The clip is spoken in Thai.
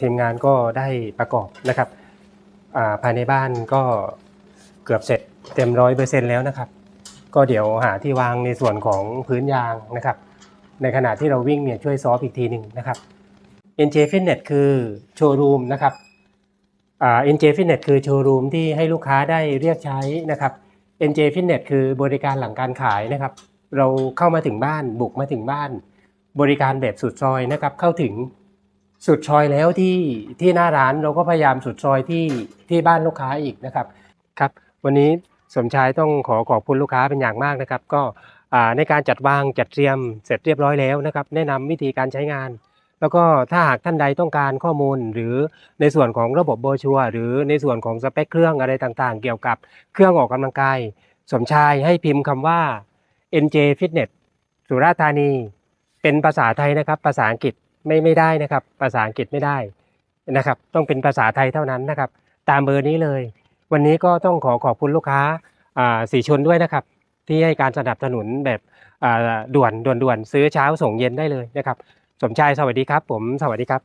ทีมงานก็ได้ประกอบนะครับาภายในบ้านก็เกือบเสร็จเต็มร้อยเปอร์เซ็นต์แล้วนะครับ ก็เดี๋ยวหาที่วางในส่วนของพื้นยางนะครับ ในขณะที่เราวิ่งเนี่ยช่วยซอฟอีกทีหนึ่งนะครับ NJ Fitness คือโชว์รูมนะครับอ่า NJ Fitness คือโชว์รูมที่ให้ลูกค้าได้เรียกใช้นะครับ NJ Fitness คือบริการหลังการขายนะครับ เราเข้ามาถึงบ้านบุกมาถึงบ้าน บริการแบบสุดซอยนะครับเข้าถึง สุดซอยแล้วที่ที่หน้าร้านเราก็พยายามสุดซอยที่ที่บ้านลูกค้าอีกนะครับครับ วันนี้สมชายต้องขอขอบคุณลูกค้าเป็นอย่างมากนะครับ ก็ในการจัดวางจัดเตรียมเสร็จเรียบร้อยแล้วนะครับ แนะนำวิธีการใช้งาน แล้วก็ถ้าหากท่านใดต้องการข้อมูล หรือในส่วนของระบบโบรชัวหรือในส่วนของสเปคเครื่องอะไรต่างๆ เกี่ยวกับเครื่องออกกำลังกายสมชายให้พิมพ์คำว่า NJ Fitness สุราษฎร์ธานี เป็นภาษาไทยนะครับ ภาษาอังกฤษ ไม่ไม่ได้นะครับ ภาษาอังกฤษไม่ได้นะครับ ต้องเป็นภาษาไทยเท่านั้นนะครับ ตามเบอร์นี้เลย วันนี้ก็ต้องขอขอบคุณลูกค้าสีชนด้วยนะครับ ที่ให้การสนับสนุนแบบด่วนด่วนด่วนซื้อเช้าส่งเย็นได้เลยนะครับ สมชายสวัสดีครับ ผมสวัสดีครับ